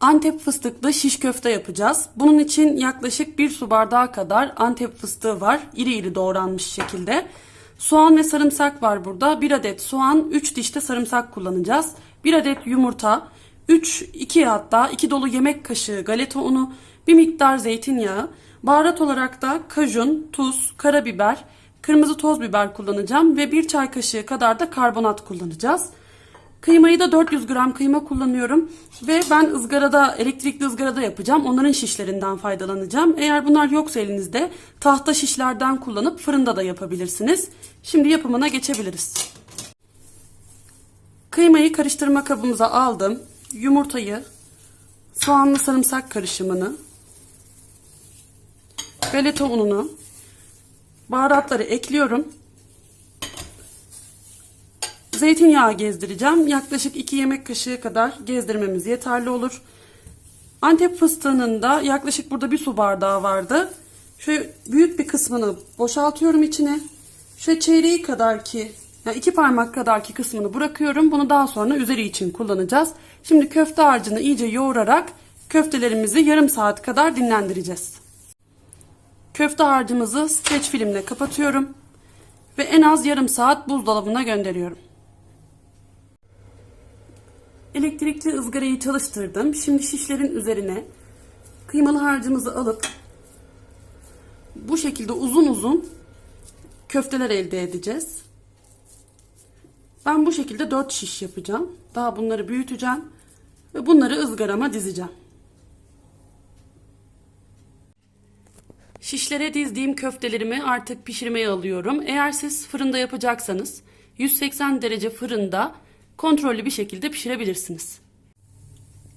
Antep fıstıklı şiş köfte yapacağız. Bunun için yaklaşık bir su bardağı kadar Antep fıstığı var. İri iri doğranmış şekilde. Soğan ve sarımsak var burada. 1 adet soğan, 3 diş de sarımsak kullanacağız. 1 adet yumurta, 3 2 hatta 2 dolu yemek kaşığı galeta unu, bir miktar zeytinyağı, baharat olarak da kajun, tuz, karabiber, kırmızı toz biber kullanacağım ve 1 çay kaşığı kadar da karbonat kullanacağız. Kıymayı da 400 gram kıyma kullanıyorum ve ben ızgarada elektrikli ızgarada yapacağım. Onların şişlerinden faydalanacağım. Eğer bunlar yoksa elinizde tahta şişlerden kullanıp fırında da yapabilirsiniz. Şimdi yapımına geçebiliriz. Kıymayı karıştırma kabımıza aldım. Yumurtayı, soğanlı sarımsak karışımını, galeta ununu, baharatları ekliyorum. Zeytinyağı gezdireceğim. Yaklaşık 2 yemek kaşığı kadar gezdirmemiz yeterli olur. Antep fıstığının da yaklaşık burada bir su bardağı vardı. Şöyle büyük bir kısmını boşaltıyorum içine. Şöyle çeyreği kadar ki, yani iki parmak kadar ki kısmını bırakıyorum. Bunu daha sonra üzeri için kullanacağız. Şimdi köfte harcını iyice yoğurarak köftelerimizi yarım saat kadar dinlendireceğiz. Köfte harcımızı streç filmle kapatıyorum ve en az yarım saat buzdolabına gönderiyorum. Elektrikli ızgarayı çalıştırdım. Şimdi şişlerin üzerine kıymalı harcımızı alıp bu şekilde uzun uzun köfteler elde edeceğiz. Ben bu şekilde 4 şiş yapacağım. Daha bunları büyüteceğim ve bunları ızgarama dizeceğim. Şişlere dizdiğim köftelerimi artık pişirmeye alıyorum. Eğer siz fırında yapacaksanız 180 derece fırında kontrollü bir şekilde pişirebilirsiniz.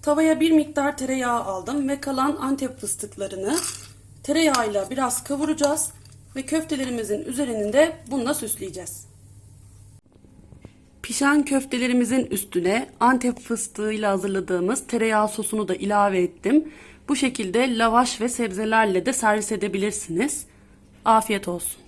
Tavaya bir miktar tereyağı aldım ve kalan antep fıstıklarını tereyağıyla biraz kavuracağız ve köftelerimizin üzerini de bununla süsleyeceğiz. Pişen köftelerimizin üstüne antep fıstığıyla hazırladığımız tereyağı sosunu da ilave ettim. Bu şekilde lavaş ve sebzelerle de servis edebilirsiniz. Afiyet olsun.